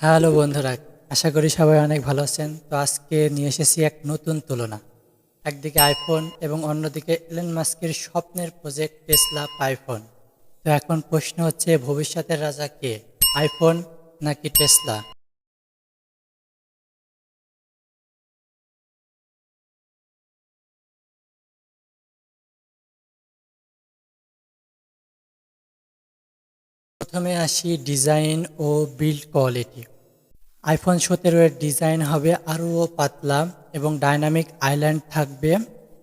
Hello বন্ধুরা, আশা করি সবাই অনেক ভালো আছেন। তো আজকে নিয়ে এসেছি এক নতুন তুলনা। একদিকে আইফোন এবং অন্যদিকে এলেন মাস্কের স্বপ্নের প্রজেক্ট টেসলা আইফোন তো এখন প্রশ্ন হচ্ছে, ভবিষ্যতের রাজা কে আইফোন নাকি টেসলা প্রথমে আসি ডিজাইন ও বিল্ড কোয়ালিটি আইফোন সতেরো এর ডিজাইন হবে আরও পাতলা এবং ডাইনামিক আইল্যান্ড থাকবে,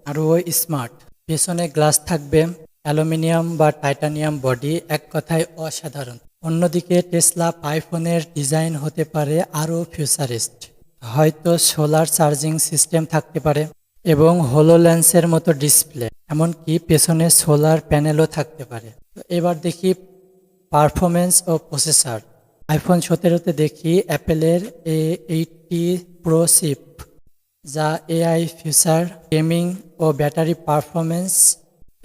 আরও স্মার্ট পেছনে গ্লাস থাকবে অ্যালুমিনিয়াম বা টাইটানিয়াম বডি এক কথায় অসাধারণ। অন্যদিকে টেসলা আইফোনের ডিজাইন হতে পারে আরও ফিউচারিস্ট হয়তো সোলার চার্জিং সিস্টেম থাকতে পারে এবং হোলো লেন্সের মতো ডিসপ্লে এমনকি পেছনে সোলার প্যানেলও থাকতে পারে। এবার দেখি পারফরমেন্স ও প্রসেসর। আইফোন সতেরোতে দেখি অ্যাপেলের এ এইটটি প্রো সিপ যা এআই ফিচার গেমিং ও ব্যাটারি পারফরমেন্স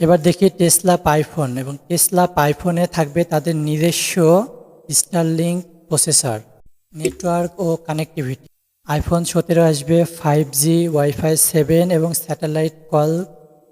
এবার দেখি টেসলা পাইফোন এবং টেসলা পাইফোনে থাকবে তাদের নিজস্ব স্টারলিংক প্রসেসর, নেটওয়ার্ক ও কানেক্টিভিটি। আইফোন সতেরো আসবে ফাইভ জি, ওয়াইফাই সেভেন এবং স্যাটেলাইট কল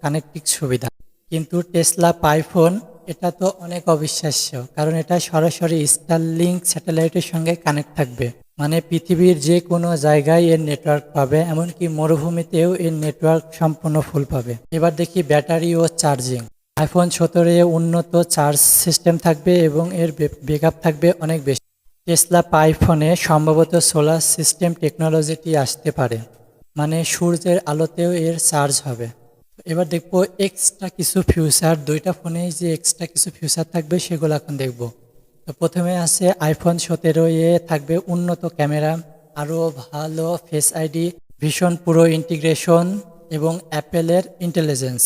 কানেক্টিং সুবিধা। কিন্তু টেসলা পাইফোন এটা তো অনেক অবিশ্বাস্য, কারণ এটা সরাসরি স্টারলিংক স্যাটেলাইটের সঙ্গে কানেক্ট থাকবে। মানে পৃথিবীর যে কোনো জায়গায় এর নেটওয়ার্ক পাবে, এমনকি মরুভূমিতেও এর নেটওয়ার্ক সম্পূর্ণ ফুল পাবে। এবার দেখি ব্যাটারি ও চার্জিং আইফোন সতেরো উন্নত চার্জ সিস্টেম থাকবে এবং এর ব্যাকআপ থাকবে অনেক বেশি। টেসলা পাইফোনে সম্ভবত সোলার সিস্টেম টেকনোলজিটি আসতে পারে। মানে সূর্যের আলোতেও এর চার্জ হবে। এবার দেখব এক্সট্রা কিছু ফিউচার দুইটা ফোনে যে এক্সট্রা কিছু ফিউচার থাকবে সেগুলো এখন দেখব। তো প্রথমে আছে আইফোন সতেরো এ থাকবে উন্নত ক্যামেরা আরও ভালো ফেস আইডি ভীষণ পুরো ইন্টিগ্রেশন এবং অ্যাপেলের ইন্টেলিজেন্স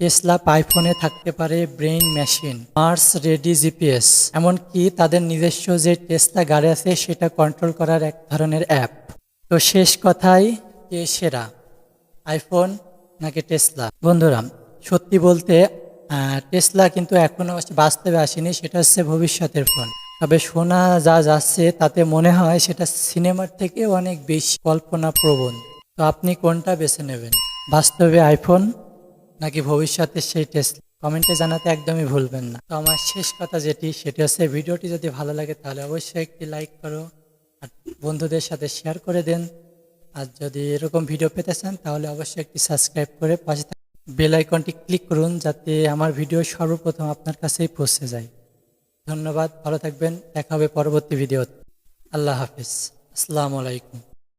টেসলা আইফোনে থাকতে পারে brain machine Mars ready GPS এমনকি তাদের নিজস্ব যে টেসলা গাড়ি আছে সেটা কন্ট্রোল করার এক ধরনের অ্যাপ তো শেষ কথাই কে সেরা? আইফোন নাকি টেসলা। বন্ধুরা, সত্যি বলতে টেসলা কিন্তু এখনও বাস্তবে আসেনি, সেটা হচ্ছে ভবিষ্যতের ফোন। তবে শোনা যা যাচ্ছে, তাতে মনে হয় সেটা সিনেমার থেকে অনেক বেশি কল্পনা প্রবণ তো আপনি কোনটা বেছে নেবেন? বাস্তবে আইফোন নাকি ভবিষ্যতে সেই টেসলা? কমেন্টে জানাতে একদমই ভুলবেন না। তো আমার শেষ কথা যেটি, সেটি হচ্ছে ভিডিওটি যদি ভালো লাগে, তাহলে অবশ্যই একটি লাইক করো, আর বন্ধুদের সাথে শেয়ার করে দেন। আর যদি এরকম ভিডিও পেতে চান, তাহলে অবশ্যই একটি সাবস্ক্রাইব করে পাশে বেল আইকনটি ক্লিক করুন, যাতে আমার ভিডিও সর্বপ্রথম আপনার কাছেই পৌঁছে যায়। ধন্যবাদ, ভালো থাকবেন, দেখা হবে পরবর্তী ভিডিও আল্লাহ হাফিজ। আসসালামু আলাইকুম।